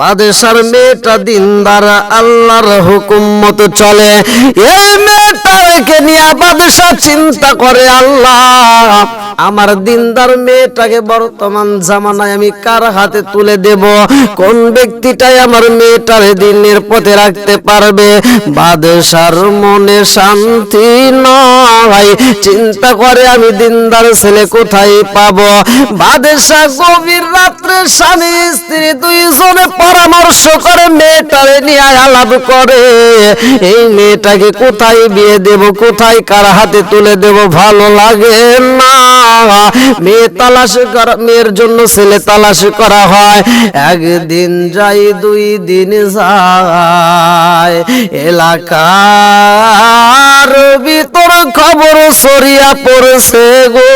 বাদেশার মেয়েটা দিনদার, আল্লাহর হুকুম মতো চলে। এই মেয়েটাকে নিয়ে বাদেশা চিন্তা করে, আল্লাহ, আমার দিনদার মেয়েটাকে বর্তমান জামানায় আমি কার হাতে তুলে দেব? কোন ব্যক্তিটাই আমার মেয়েটার দিনের পথে রাখতে পারবে? বাদেশার মনে শান্তি নয় চিন্তা করে, আমি দিনদার ছেলে কোথায় পাবো? বাদেশা গভীর রাত্রে স্বামী, স্ত্রী দুইজনে পরামর্শ করে মেয়েটারে নিয়ে আলাপ করে। এই মেয়েটাকে কোথায় বিয়ে দেব, কোথায় কার হাতে তুলে দেব, ভালো লাগে না। মেয়ে তালাশ করা, মেয়ের জন্য ছেলে তালাশ করা হয়। একদিন যাই, দুই দিন যায় ভিতর খবর সরিয়া পড়ছে গো।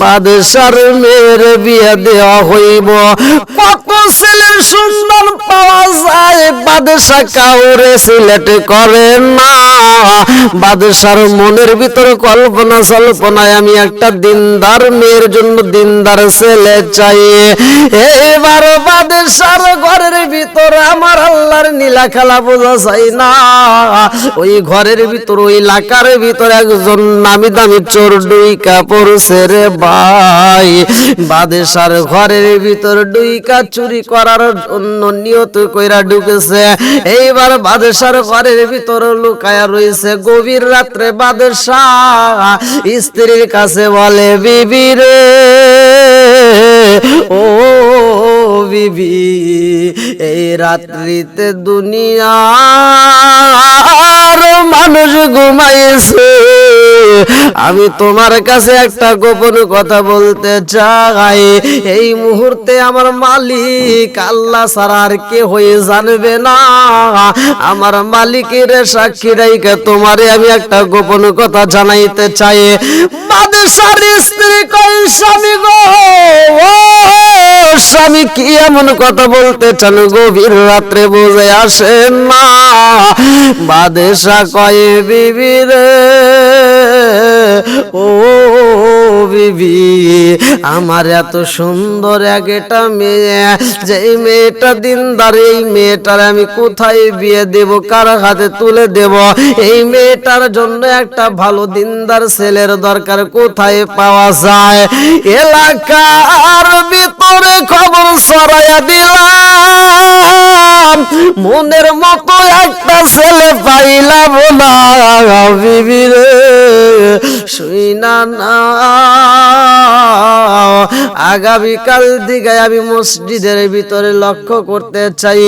বাদশার মেয়ের বিয়ে দেওয়া হইব। কত ছেলে সুন্দর পাওয়া যায় বাদশা কাউরে সিলেক্ট করে না। বাদশার মনের ভিতর কল্পনা সল্পনায় আমি একটা দিনদার মেয়ের জন্য দিনদার ছেলে চাই। এবার বাদশার ঘরের ভিতর আমার আল্লাহর নীলা খেলা বোঝা চাই না। ওই ঘরের ভিতর ওই এলাকার ভিতর একজন নামি দামি চোর ডুইকা পড়ছে রে ভাই। বাদেশার ঘরের ভিতর ডুইকা চুরি করার জন্য নিয়ত কইরা ঢুকেছে। এইবার বাদেশার ঘরের ভিতর লুকায়া রয়েছে গভীর রাত্রে বাদশাহ স্ত্রীর কাছে বলে, বিবি রে, ও বিবি রাত্রিতে দুনিয়ার মানুষ ঘুমাইছে। আমি তোমার কাছে একটা গোপন কথা বলতে চাই। এই মুহূর্তে আমার মালিক আল্লাহ ছাড়া আর কে হয়ে জানবে না। আমার মালিকের সাক্ষী রাইকে তোমারে আমি একটা গোপন কথা জানাইতে চাই। বাদেশার স্ত্রী কই স্বামী গো, ও স্বামী, কি এমন কথা বলতে চান গভীর রাত্রে বুঝে আসে না। বাদেশা কয়ে, বিবি রে ও বিবি, আমার এত সুন্দর একটা মেয়ে। যে এই মেয়েটা দিনদার, এই মেয়েটার আমি কোথায় বিয়ে দেব, কার হাতে তুলে দেব? এই মেয়েটার জন্য একটা ভালো দিনদার ছেলের দরকার কোথায় পাওয়া যায়? এলাকার ভিতরে খবর ছড়াইয়া দিলাম। মনের মতো একটা ছেলে পাইলাম না। বিবি রে না। আগামীকাল দিকে আমি মসজিদের ভিতরে লক্ষ্য করতে চাই।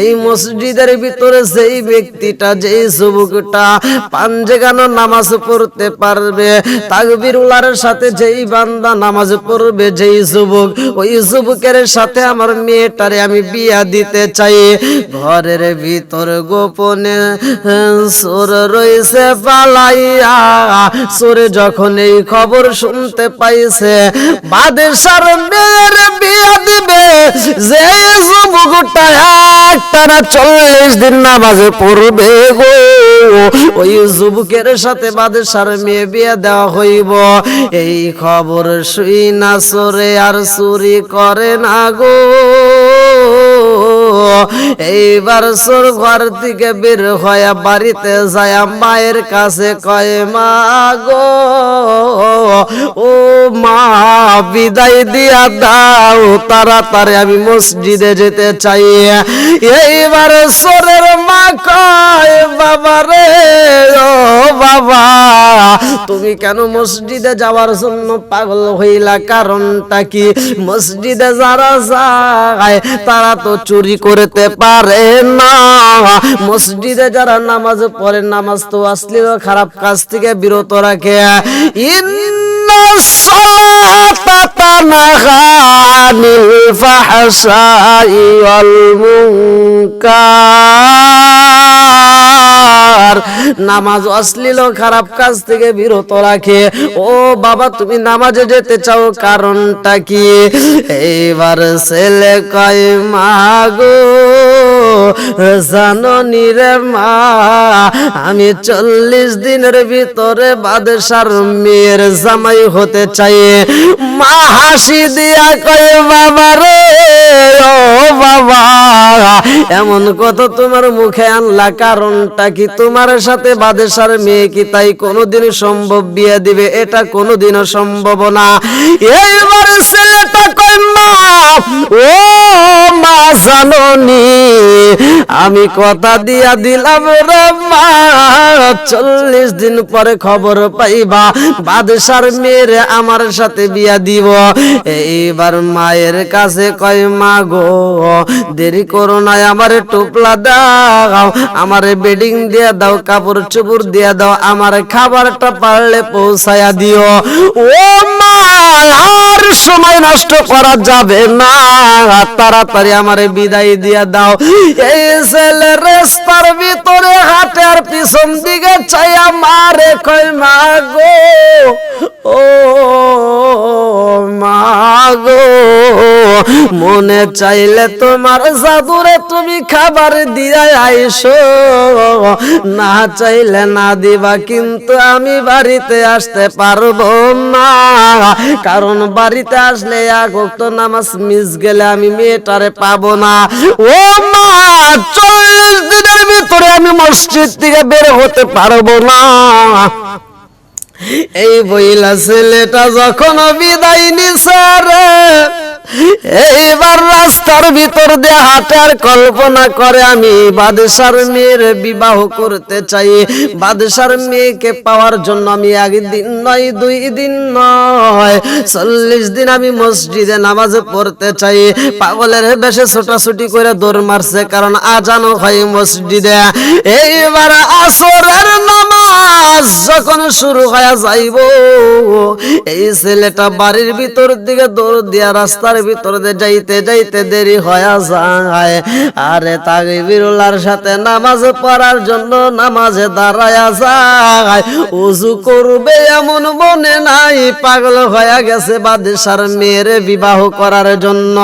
এই মসজিদের ভিতরে যেই ব্যক্তিটা, যেই যুবকটা পাঞ্জেগানো নামাজ পড়তে পারবে তাকবিরুল্লার সাথে যেই বান্দা নামাজ পড়বে, যেই যুবক, ওই যুবকের সাথে আমার মেয়েটারে আমি বিয়া দিতে চাই। ঘরের ভিতর গোপনে সোর রয়েছে পালাইয়া, সোরে যখন এই খবর শুনতে পাইছে। বাদেশার মেয়ের বিয়া দিবে। যে যুবকটা একটানা চল্লিশ দিন নামাজে পড়বে গো। ওই যুবকের সাথে বাদেশার মেয়ে বিয়ে দেওয়া হইব। এই খবর শুই না সরে আর চুরি করে না গো। এইবার সোর ঘর থেকে বের হয়ে বাড়িতে যায়, মায়ের কাছে কয়, মা গো, ও মা, বিদায় দিয়া দাও, তাড়াতাড়ি আমি মসজিদে যেতে চাই। এইবার সোরের মা কয়, বাবা রে, ও বাবা, তুমি কেন মসজিদে যাওয়ার জন্য পাগল হইলা? কারণটা কি? মসজিদে যারা যায়, তারা তো চুরি করতে পারে না। মসজিদে যারা নামাজ পড়ে, নামাজ তো আসলেও খারাপ কাজ থেকে বিরত রাখে। ইন্না তানহা আনিল ফাহশাই নামাজ অশ্লীল খারাপ কাজ থেকে বিরত রাখে। ও বাবা, তুমি নামাজে যেতে চাও, কারণটা কি? এইবার ছেলে কয় মাগো জাননি রে মা, আমি চল্লিশ দিনের ভিতরে বাদশার মেয়ের জামাই হতে চাই। মা হাসি দিয়া কয়, বাবা রে, ও বাবা। এমন কথা তোমার মুখে আনলা, কারণটা কি তোমার সাথে বাদেশার মেয়ে কি তাই কোনোদিন সম্ভব বিয়ে দিবে? এটা কোনোদিনও সম্ভব না। এইবার ছেলেটা কই মা, ও মা, জাননি। আমি কথা দিয়া দিলাম রে মা, চল্লিশ দিন পরে খবর পাইবা। বাদশার মেয়েরে আমার সাথে বিয়া দিব। এইবার মায়ের কাছে কয় মা গো দেরি করো না, আমারে টুপলা দাও, আমারে বেডিং দিয়ে দাও, কাপড় চুপড় দিয়ে দাও, আমার খাবারটা পারলে পৌঁছায়া দিও। ও মা, আর সময় নষ্ট করা যাবে না, তাড়াতাড়ি আমারে বিদায় দিয়ে দাও। এই ছেলে রেস্তার ভিতরে হাটের পিছন দিকে চাইয়া মারে কই মা গো ও মা গো মনে চাইলে তোমার জাদুরে তুমি খাবার দিয়া আইসো। না চাইলে না দিবা, কিন্তু আমি বাড়িতে আসতে পারব না। কারণ বাড়িতে আসলে এক নামাজ মিস গেলে আমি মেয়েটারে পাবো না। ও মা, চল্লিশ দিনের ভিতরে আমি মসজিদ থেকে বের হতে পারব না। এই বইলা ছেলেটা যখন বিদায় নিছে রে, এইবার রাস্তার ভিতর দিয়ে হাঁটার কল্পনা করে আমি, বাদশার মেয়ের বিবাহ করতে চাই। বাদশার মেয়েকে পাওয়ার জন্য আমি একদিন নয়, দুই দিন নয়, চল্লিশ দিন আমি মসজিদে নামাজ পড়তে চাই। পাগলের বেশে ছোটাছুটি করে দৌড় মারছে, কারণ আজানো হয় মসজিদে। এইবার আসরের নামাজ যখন শুরু হয়ে যাইব, এই ছেলেটা বাড়ির ভিতর দিকে দৌড় দিয়া রাস্তার ভিতর দিয়ে যাইতে যাইতে দেরি হয়ে যায়। আরে তাকে বিরুলার সাথে নামাজ পড়ার জন্য নামাজে দাঁড়ায়া যায়। উজু করবে এমন মনে নাই, পাগল হয়ে গেছে বাদেশার মেয়ের বিবাহ করার জন্য।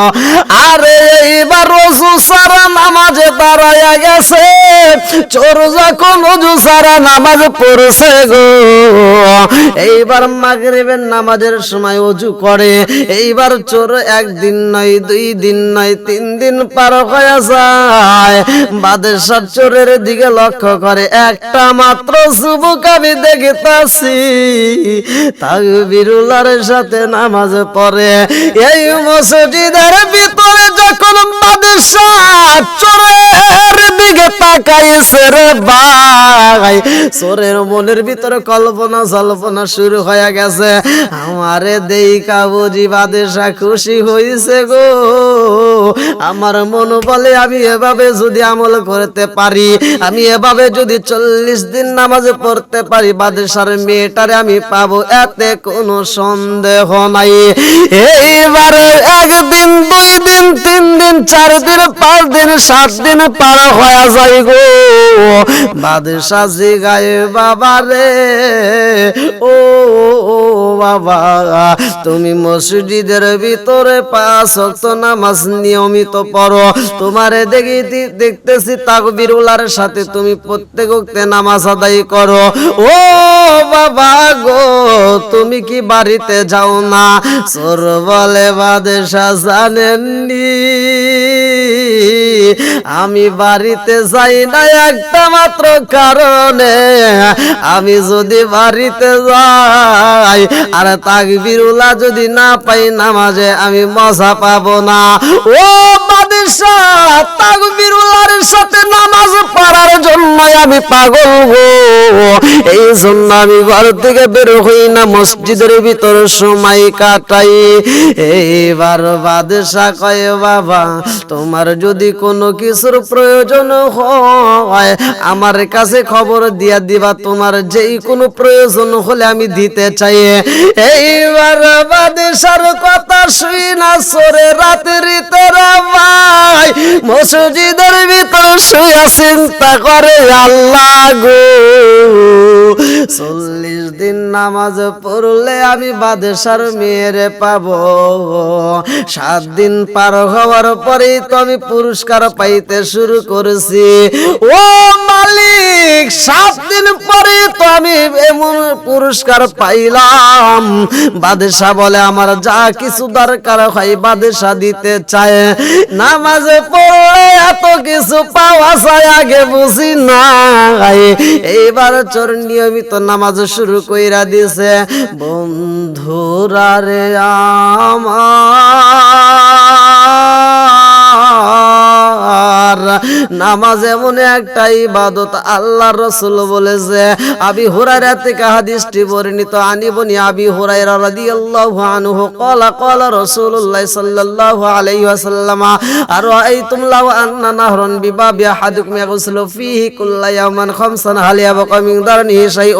আরে এইবার রসু সারা নামাজে দাঁড়ায়া গেছে। চোর যখন অজু সারা নামাজ পড়ছে গো। এইবার মাগরিবের নামাজের সময় অজু করে। এইবার চোর একদিন নয়, দুই দিন নয়, তিন দিন পার হয়ে যায়। বাদেশার চোরের দিকে লক্ষ্য করে, একটা মাত্র যুবক আমি দেখতাছি। তাই বিরুলার সাথে নামাজ পড়ে। এই মসজিদের ভিতরে যখন বাদেশা চোরের দিকে তাকাইছে রে ভাই, চোরের মনের ভিতরে কল্পনা জল্পনা শুরু হয়ে গেছে। আমারে দেইকা বুঝি বাদেশা খুশি হইছে গো। আমার মন বলে আমি এভাবে যদি আমল করতে পারি, আমি এভাবে যদি চল্লিশ দিন নামাজে পড়তে পারি, বাদেশার মেয়েটারে আমি পাবো, এতে কোনো সন্দেহ নাই। এইবারে একদিন দুই দিন তিন দিন চার দিন পাঁচ দিন সাত দিন পার হয়ে যায় গো। বাদশা জিগায় বাবা রে। ও বাবা, তুমি মসজিদের ভিতরে পাঁচ নামাজ নিয়মিত পড়ো। তোমারে দেখি দেখতেছি তাকবিরুলার সাথে তুমি প্রত্যেক নামাজ আদায় করো। ও বাবা গো, তুমি কি বাড়িতে যাও না? সোর বলে বাদেশা জানেননি। আমি বাড়িতে যাই না একটা মাত্র কারণে। আমি যদি বাড়িতে যাই, আর তাকবিরুলা যদি না পাই নামাজে, আমি মজা পাবো না। ও তাকবিরুলার সাথে নামাজ পড়ার জন্য আমি পাগল গো। এই জন্য আমি ঘর থেকে বের হই না, মসজিদের ভিতর সময় কাটাই। এইবার কয়, বাবা, তোমার যদি কোনো কিছুর প্রয়োজন হয়, আমার কাছে খবর দিয়া দিবা, তোমার যেই কোনো প্রয়োজন হলে আমি দিতে চাই। এইবার বাদশার কথা শুই না, সরে রাতের ভাই মসজিদের ভিতর শুয়া চিন্তা করে আল্লাহ গো। চল্লিশ দিন নামাজ পড়লে আমি বাদেশার মেয়েরে পাব। সাত দিন পার হওয়ার পরেই তো আমি পুরস্কার পাইতে শুরু করেছি। ও মালিক, সাত দিন পরে তো আমি এমন পুরস্কার পাইলাম। বাদেশা বলে, আমার যা কিছু দরকার হয় বাদেশা দিতে চায়। নামাজে পড়লে এত কিছু পাওয়া যায়, আগে বুঝি না এইবার চোর নিয়মিত নামাজ শুরু কইরা দিছে, বন্ধুরা রে আমার নামাজ এমন একটা ইবাদত আল্লাহ রসুল বলেছে আবি হুরায়রা থেকে হাদিসটি বর্ণিত আনিবনি আবি হুরায়রা রাদিয়াল্লাহু আনহু قال قال رسول الله صلى الله عليه وسلم أرأيتم لو أن نهرا بباب أحدكم يغسل فيه كل يوم خمسا هل يبقى من درنه شيء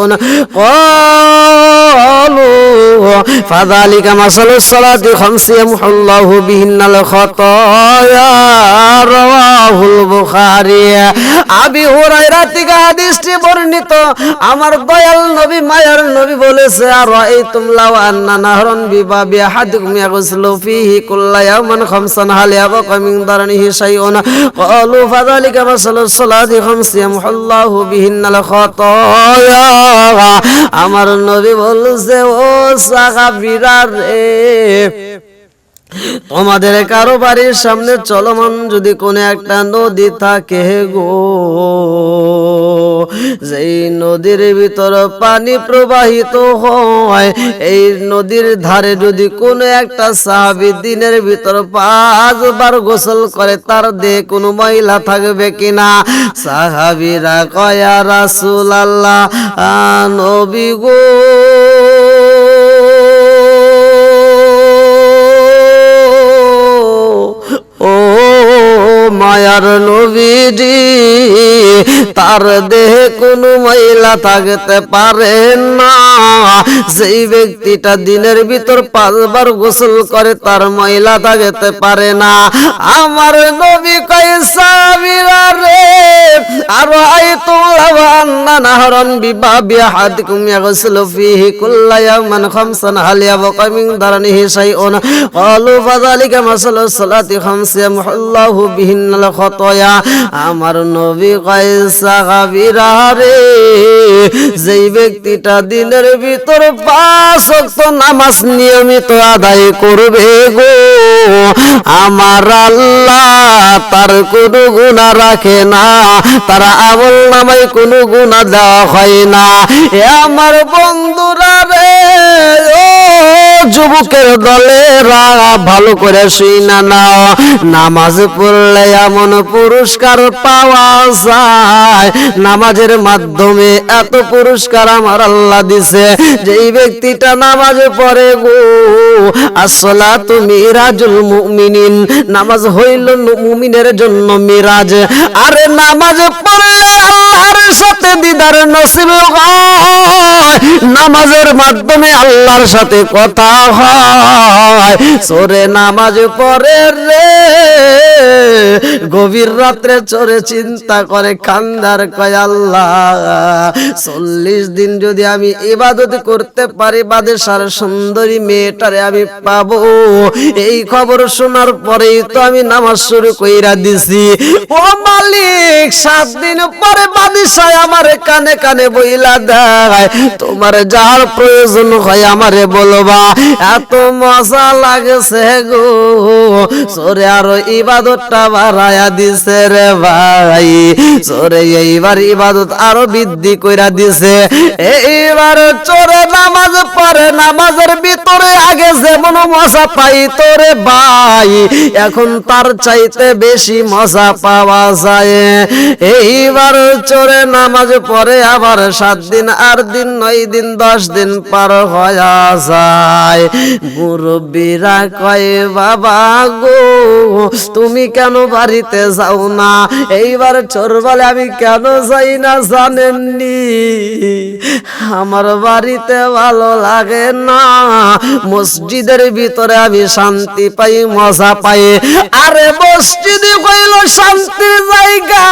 قالوا فذلك مثل الصلاة خمس يمحو الله بهن الخطايا রাওয়াহুল বুখারী। আবি হুরায়রা থেকে হাদিসটি বর্ণিত, আমার দয়াল নবী মায়ার নবী বলেছে আর রাআইতুম লাও আন্না নাহরান বিবাবি আহাদিকুম ইয়াগসলু ফীহি কুল্লা ইয়াওমান খামসান, হাল দারনিহি শাইউন। ক্বালু, ফাযালিকা খামসি ইয়ামহুল্লাহু বিহিন্নাল খাতায়া। আমার নবী বলছে, ও সাহাবীরা রে তোমাদের কারও বাড়ির সামনে চলমান যদি কোনো একটা নদী থাকে গো, যেই নদীর ভিতর পানি প্রবাহিত হয়, এই নদীর ধারে যদি কোনো একটা সাহাবি দিনের ভিতর পাঁচবার গোসল করে, তার দেহে কোনো মহিলা থাকবে কিনা? সাহাবিরা কয়া রাসুল আল্লাহ নবী গো মায়ার নবীজি, তার দেহে কোনো মহিলা থাকতে পারে না। সেই ব্যক্তিটা দিনের ভিতর পাঁচবার গোসল করে, তার মহিলা থাকতে পারে না। আমার নবী কয়সা রে, আর আই তোমরা নাহরন বিবাবি হাদিকুম ইয়াগসিলু ফীহি কুল্লা ইয়াওমান খামসান হাল ইয়াবকা মিন দারনিহি শাইউন। ক্বালু ফাযালিকা মাসালু সালাতি খামসি ইয়ামহুল্লাহু বিহিন্নাল খাতায়া। আমার নবী কয়সা গাবিরা রে? যেই ব্যক্তিটা দিনের ভিতর পাঁচ ওয়াক্ত নামাজ নিয়মিত আদায় করবে গো, আমার আল্লাহ তার কোনো গুণা রাখে না, তার আমল নামায় কোনো গুণা দেওয়া হয় না। এ আমার বন্ধুরা যুবকের দলেরা ভালো করে শুই না নাও। নামাজ পড়লে এমন পুরস্কার পাওয়া যায়। নামাজের মাধ্যমে এত পুরস্কার আমার আল্লাহ দিছে। যেই ব্যক্তিটা নামাজ পড়ে গো, আসলা তুমি মিরাজুল মুমিনিন। নামাজ হইল মুমিনের জন্য মিরাজ। আরে নামাজ পড়লে আল্লাহর সাথে দিদার নসিব হয়। নামাজের মাধ্যমে আল্লাহর সাথে কথা হয়। সোরে নামাজ রে। গভীর রাত্রে চোরে চিন্তা করে কয় আল্লাহ, চল্লিশ দিন যদি আমি ইবাদত করতে পারি, বাদেশার সুন্দরী মেয়েটারে আমি পাবো। এই খবর শোনার পরেই তো আমি নামাজ শুরু কইরা দিছি। ও মালিক, সাত দিন পরে বাদিশায় আমার কানে কানে বইলা দেয়। তোমার যার প্রয়োজন হয় বলবা। এত মজা লাগছে গো। সরে আরও ইবাদতটা দিছে রে ভাই। সরে এইবার ইবাদত আরও বৃদ্ধি কইরা দিছে। এইবার চোরে নামাজ পড়ে, নামাজের ভিতরে আগে যেমন মজা পাই তোরে ভাই। এখন তার চাইতে বেশি মজা পাওয়া যায়। এইবার চোরে নামাজ পড়ে আবার সাত দিন আট দিন নয় দিন, দশ দিন পার হয়ে যায়। মুরব্বীরা কয়, বাবা গো, তুমি কেন বাড়িতে যাও না? এইবার চোর বলে আমি কেন যাই না জানেননি? আমার বাড়িতে ভালো লাগে না। মসজিদের ভিতরে আমি শান্তি পাই, মজা পাই। আরে মসজিদে হইল শান্তির জায়গা,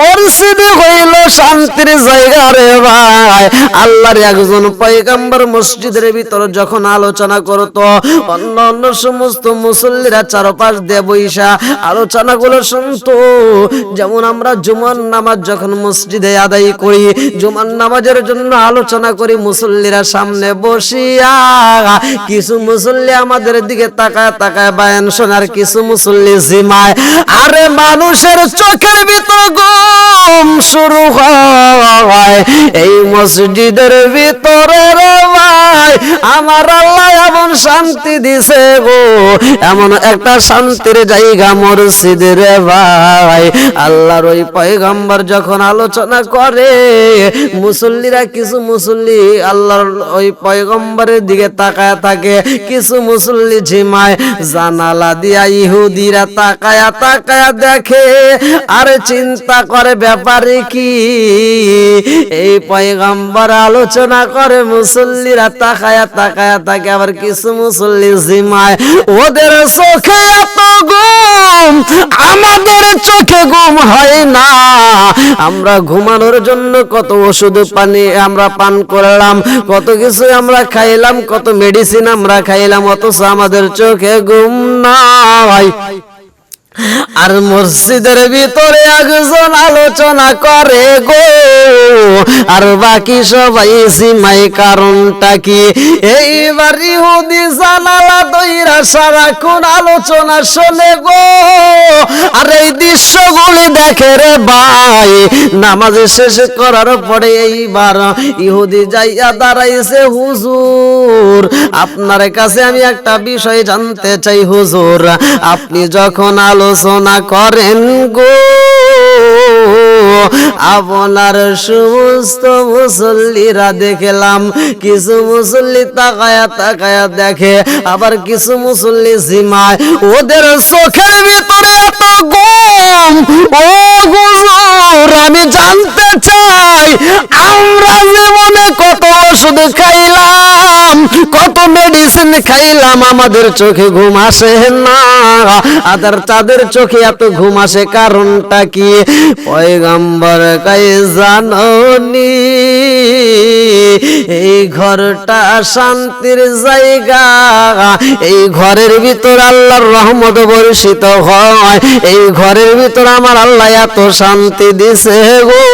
মসজিদে হইল শান্তির জায়গা রে ভাই। আল্লাহর একজন পয়গাম্বর মসজিদের ভিতর যখন আলোচনা করতো, অন্য অন্য সমস্ত মুসল্লিরা চারপাশ দিয়ে বইসা আলোচনা গুলো শুনতো। যেমন আমরা জুমার নামাজ যখন মসজিদে আদায় করি, জুমার নামাজের জন্য আলোচনা করি, মুসল্লিরা সামনে বসিয়া, কিছু মুসল্লি আমাদের দিকে তাকায় তাকায় বায়ান শোনার কিছু মুসল্লি জিমায়। আরে মানুষের চোখের ভিতর গম শুরু হয়। এই মসজিদের ভিতরে রে ভাই আমার আল্লাহ শান্তি দিছে গো। এমন একটা শান্তির জায়গা মসজিদে রে ভাই। আল্লাহর ওই পয়গম্বর যখন আলোচনা করে, মুসল্লিরা কিছু মুসল্লি আল্লাহর ওই পয়গম্বরের দিকে তাকায় থাকে, কিছু মুসল্লি ঝিমায়, জানালা দিয়া ইহুদিরা তাকায়া তাকায়া দেখে, আর চিন্তা করে ব্যাপারে কি? এই পয়গম্বর আলোচনা করে, মুসল্লিরা তাকায়া তাকায়া থাকে আবার কিছু মুসল্লি জিমায় ওদের চোখে এত ঘুম, আমাদের চোখে ঘুম হয় না। আমরা ঘুমানোর জন্য কত ওষুধ পানি আমরা পান করলাম, কত কিছু আমরা খাইলাম, কত মেডিসিন আমরা খাইলাম, অথচ আমাদের চোখে ঘুম নাই আর মসজিদের ভিতরে একজন আলোচনা করে গো। আর বাকি সবাই সিমাই কারণটা কি? এইবার ইহুদি জানালা দইরা সারাক্ষণ আলোচনা শোনে গো। আর এই দৃশ্যগুলি দেখে রে ভাই, নামাজ শেষ করার পরে এইবার ইহুদি যাইয়া দাঁড়াইছে, হুজুর, আপনার কাছে আমি একটা বিষয় জানতে চাই, হুজুর। আপনি যখন আলোচনা করেন গো। আপনার সমস্ত মুসল্লিরা দেখলাম, কিছু মুসল্লি তাকায়া তাকায়া দেখে, আবার কিছু মুসল্লি জিমায়। ওদের চোখের ভিতরে এত গম। ও গুজুর আমি জানতে চাই ওষুধ খাইলাম, কত মেডিসিন খাইলাম, আমাদের চোখে ঘুম আসে না। আদার তাদের চোখে এত ঘুম আসে, কারণটা কি? পয়গাম্বর কাই জাননি, এই ঘরটা শান্তির জায়গা। এই ঘরের ভিতর আল্লাহর রহমত বর্ষিত হয়। এই ঘরের ভিতর আমার আল্লাহ এত শান্তি দিছে গো।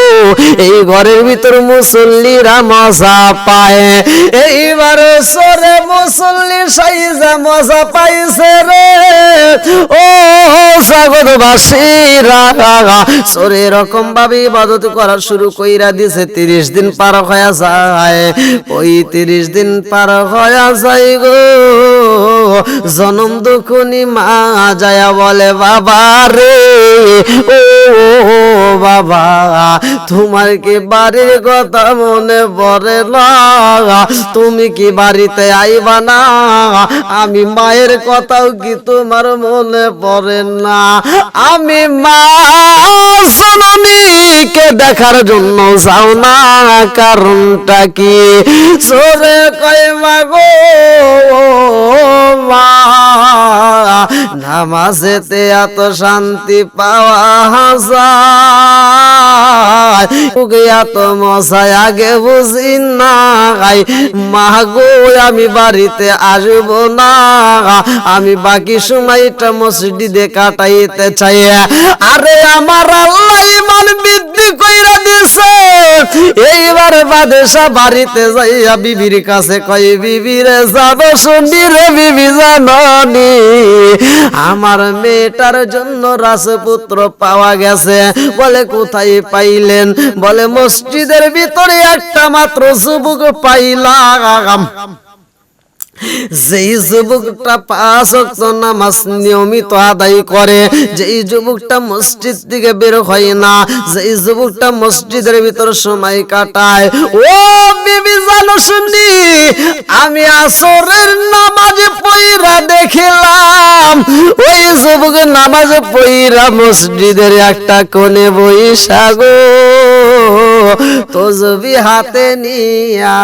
এই ঘরের ভিতর মুসল্লিরা মজা পায়। এইবার সরে মুসল্লি সাইজা মজা পাইছে রে। ও জগৎবাসীরা সরে এরকম ভাবে ইবাদত করা শুরু কইরা দিছে, তিরিশ দিন পার হয়ে যায়। ওই তিরিশ দিন পার হয়ে যায় গো। জনম দুখুনি মা যায় বলে, বাবা রে, ও বাবা, তোমার কি বাড়ির কথা মনে পড়ে না? তুমি কি বাড়িতে আইবা না? আমি মায়ের কথাও কি তোমার মনে পড়ে না? আমি মা জননীকে দেখার জন্য যাও না, কারণটা কি? সরে কয় মাগো মা নামাজেতে এত শান্তি পাওয়া যায়। এত মশাই আগে বুঝি না মা গো আমি বাড়িতে আসব না। আমি বাকি সময়টা মসজিদে কাটাইতে চাই। আরে আমার আল্লাহ ইমান বৃদ্ধি কইরা দিছে এইবার বাদেশা বাড়িতে যাইয়া বিবির কাছে কই বিবিরে যাব শুনি রে বিবি জাননি আমার মেয়েটার জন্য রাজপুত্র পাওয়া গেছে। বলে, কোথায় পাইলেন? বলে, মসজিদের ভিতরে একটা মাত্র যুবক পাইলাম। যেই যুবকটা পাঁচ ওয়াক্ত নামাজ নিয়মিত আদায় করে যেই যুবকটা মসজিদ থেকে বের হয় না যেই যুবকটা মসজিদের ভিতর সময় কাটায়। ও বিবি জানো শুনি, আমি আসরের নামাজে পইরা দেখিলাম, ওই যুবক নামাজে পইরা মসজিদের একটা কোণে বইসা গো। তসবি হাতে নিয়া,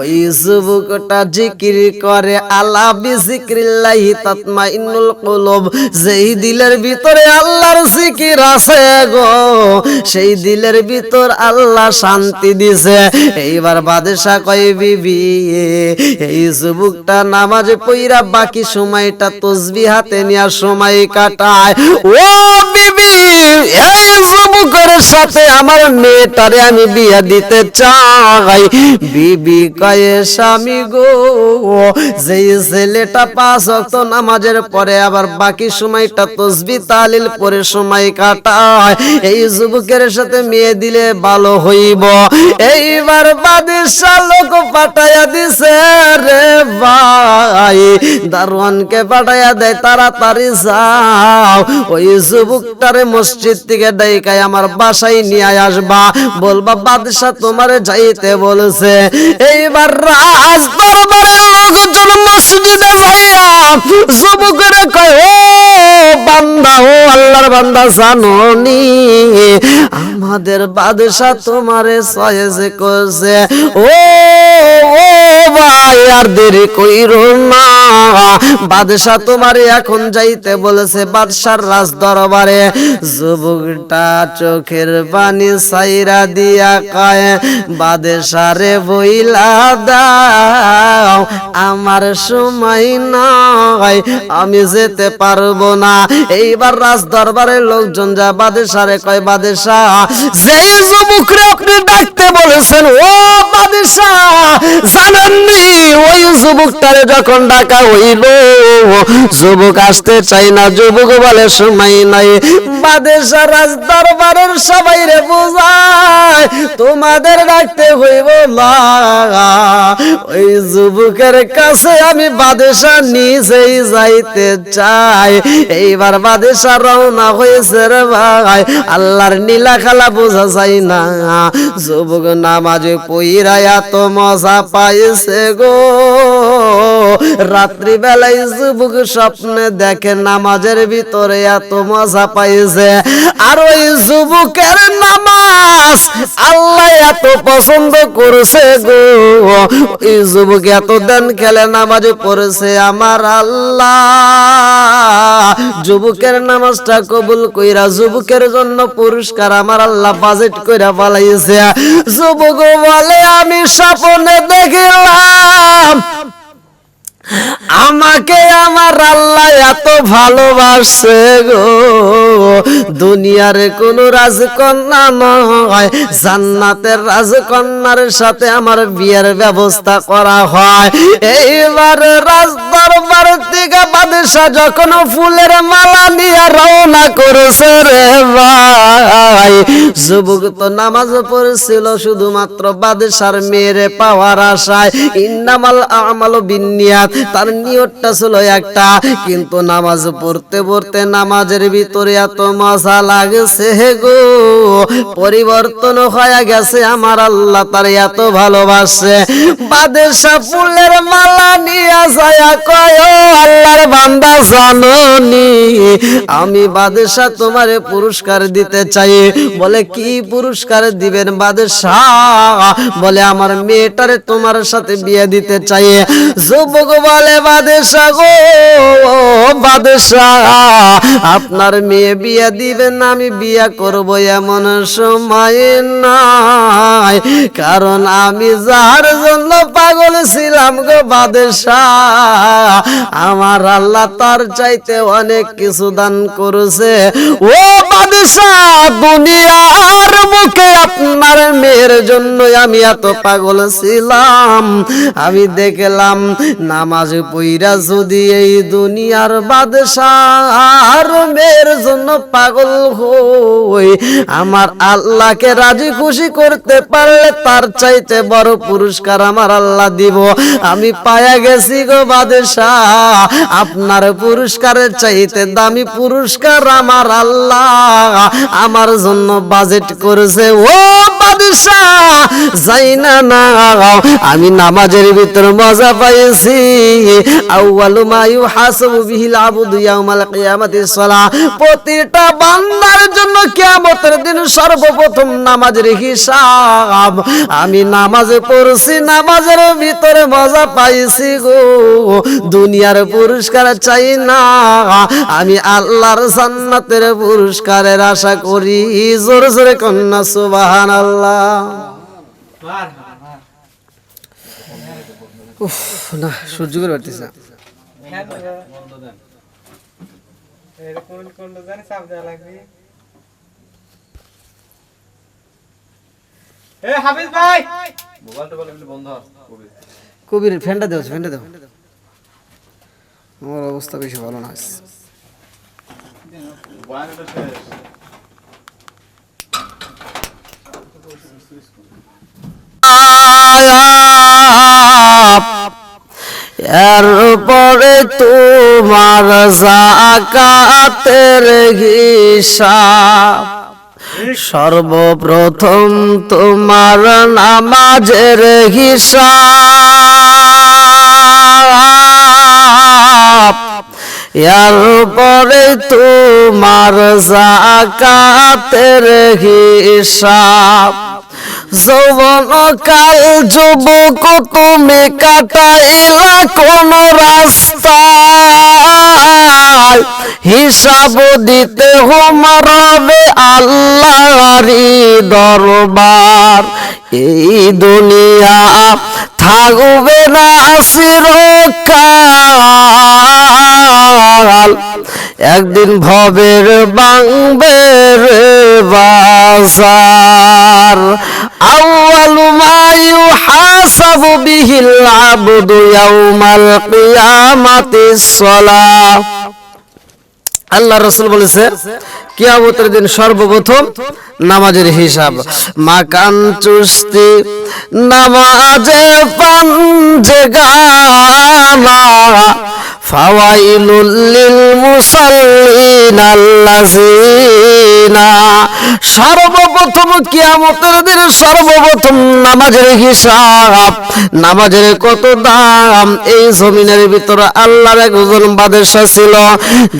ওই যুবকটা জিকির করে আলা বিজিক্রিল্লাহি তাতমাইন্নুল কুলুব। যেই দিলের ভিতরে আল্লাহর জিকির আছে গো, সেই দিলের ভিতর আল্লাহ শান্তি দিছে। এইবার বাদশা কয়, বিবি, এই যুবকটা নামাজে পইরা বাকি সময়টা তসবি হাতে নেওয়ার সময় কাটায়। ও বিবি, এই যুবকের সাথে আমার মেয়েটারে আমি বিয়া দিতে চাই। বিবি কয়ে, স্বামী গো যেই ছেলেটা পাঁচ অক্ত নামাজের পরে আবার বাকি সময়টা তসবি তালিল পরে সময় কাটায়। এই যুবকের সাথে মেয়ে দিলে ভালো হইব। এইবার লোক পাঠাইয়া দিছে, রে ভাই, দারোয়ানকে পাঠাইয়া দেয় তাড়াতাড়ি যাও। ওই মসজিদ থেকে ডাইকাই আমার বাসায় নিয়ে আসবা। বলবা বাদশা তোমারে যাইতে বলেছে। এইবার রাজ লোকজন মসজিদে করে কয়, ও বান্দা, ও আল্লাহর বান্দা, জাননি? আমাদের বাদশা তোমারে সয়েজে করছে। ও ভাই, আর দেরি কইরো না। বাদশা তোমারে এখন যাইতে বলেছে, বাদশার রাজ দরবারে যুবকটা চোখের পানি সাইরা দিয়া বাদশারে বইলা দাও, আমার সময় নয় আমি যেতে পারব না। এইবার রাজ দরবারের লোকজন যা বাদেশারে কয় বাদেশা যেই যুবকরে আপনি ডাকতে বলেছেন, ও বাদেশা জানেননি ওই যখন ডাকা হইল, যুবক আসতে চাই না, যুবক বলে, সময় নাই। বাদেশা রাজ দরবারের সবাই রে বোঝায়, তোমাদের ডাকতে হইব না। ওই যুবকের কাছে আমি বাদেশা নিজেই যাইতে চাই। এইবার বাদেশা রওনা হয়েছে রে ভাই, আল্লাহর নীলা খেলা বোঝা যায় না। যুবক নামাজে পইরা এত মজা পাইছে। গো। রাত্রি বেলায় যুবক স্বপ্নে দেখে নামাজের ভিতরে এত মজা পাইছে। আর ওই যুবকের নামাজ আল্লাহ এত পছন্দ করেছে গো। ওই যুবক এত দেন খেলে নামাজে পড়েছে আমার আল্লাহ। যুবকের নামাজটা কবুল কইরা যুবকের জন্য পুরস্কার আমার আল্লাহ বাজেট কইরা পালাইছে যুবক বলে, আমি স্বপ্নে দেখলাম আমাকে আমার আল্লাহ এত ভালোবাসে গো। দুনিয়ার কোন রাজকন্যা নয়, জান্নাতের রাজকন্যার সাথে আমার বিয়ের ব্যবস্থা করা হয়। এইবার রাজ দরবার থেকে বাদশা যখন ফুলের মালা নিয়ে রওনা করেছে রে ভাই, যুবক তো নামাজ পড়েছিল শুধুমাত্র বাদশার মেয়েরে পাওয়ার আশায়। ইন্নামাল আমাল বিনিয়াত তার নিয়তটা ছিল একটা, কিন্তু নামাজ পড়তে পড়তে নামাজের ভিতরে এত মজা লাগছে গো। পরিবর্তন হয়ে গেছে আমার আল্লাহ তার এত ভালোবাসে। বাদশা ফুলের মালা নিয়ে যায়, কয় আল্লাহর বান্দা, জাননি। আমি বাদশা তোমারে পুরস্কার দিতে চাই। বলে, কি পুরস্কার দিবেন বাদশাহ? বলে, আমার মেয়েটারে তোমার সাথে বিয়ে দিতে চাই। যুবক বলে বাদশাহ গো বাদশাহ আপনার মেয়ে বিয়ে দিবেন, আমি বিয়ে করব এমন সময় নাই। কারণ আমি যার জন্য পাগল ছিলাম গো বাদশাহ আমার আল্লাহ তার চাইতে অনেক কিছু দান করেছে। ও বাদশাহ দুনিয়ার মুখে আপনার মেয়ের জন্য আমি এত পাগল ছিলাম। আমি দেখলাম নামাজ পইরা যদি এই দুনিয়ার বাদশার মেয়ের জন্য পাগল হই, আমার আল্লাহকে রাজি খুশি করতে পারলে তার চাইতে বড় পুরস্কার আমার আল্লাহ দিব। আমি পায়া গেছি গো বাদশাহ, আপনার পুরস্কারের চাইতে দামি পুরস্কার আমার আল্লাহ, আমার জন্য বাজেট করেছে। ও বাদশাহ! যাই না না আমি নামাজের ভিতর মজা পাইছি। আউয়ালু বিহিল ইয়াউমাল প্রতিটা বান্দার জন্য কিয়ামতের দিন সর্বপ্রথম নামাজের হিসাব। আমি নামাজে পড়ছি, নামাজের ভিতরে মজা পাইছি গো। দুনিয়ার পুরস্কার চাই না, আমি আল্লাহর জান্নাতের পুরস্কারের আশা করি। জোরে জোরে কন্যা, সুবহানাল্লাহ। উফ না সহ্য করে পারতেছি না। ভাই! কবির ফ্যানটা দেও ফ্যানটা দেও। আমার অবস্থা বেশি ভালো না। এরপরে তোমার জাকাতের হিসাব। সর্বপ্রথম তোমার নামাজের হিসাব। এরপরে তোমার জাকাতের হিসাব। যৌবন কাল যুবক তুমি কাটাইলা কোন রাস্তায়? হিসাব দিতে হোমার হবে আল্লাহরি দরবার। এই দুনিয়া থাকবে না চিরকাল একদিন ভবের বাংবের বাজার। আউয়ালু মায়ু হাসাবু বিহিল আবদু ইয়াউমাল কিয়ামাতিস সালাহ। আল্লাহ রসুল বলেছে কিয়ামতের দিন সর্বপ্রথম নামাজের হিসাব। মাকান, চুস্তি, নামাজে পাঞ্জে গানা ফাওয়াইলুল মুসাল্লিন আল্লাযিনা সর্বপ্রথম কিয়ামতের দিন সর্বপ্রথম নামাজের হিসাব। নামাজের কত দাম? এই জমিনের ভিতরে আল্লাহর একজন বাদশাহ ছিল।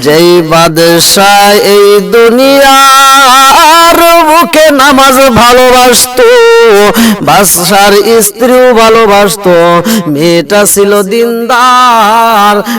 যেই বাদশাহ এই দুনিয়ার বুকে নামাজ ভালোবাসতো বাসার স্ত্রীও ভালোবাসতো মেয়েটা ছিল দিনদার।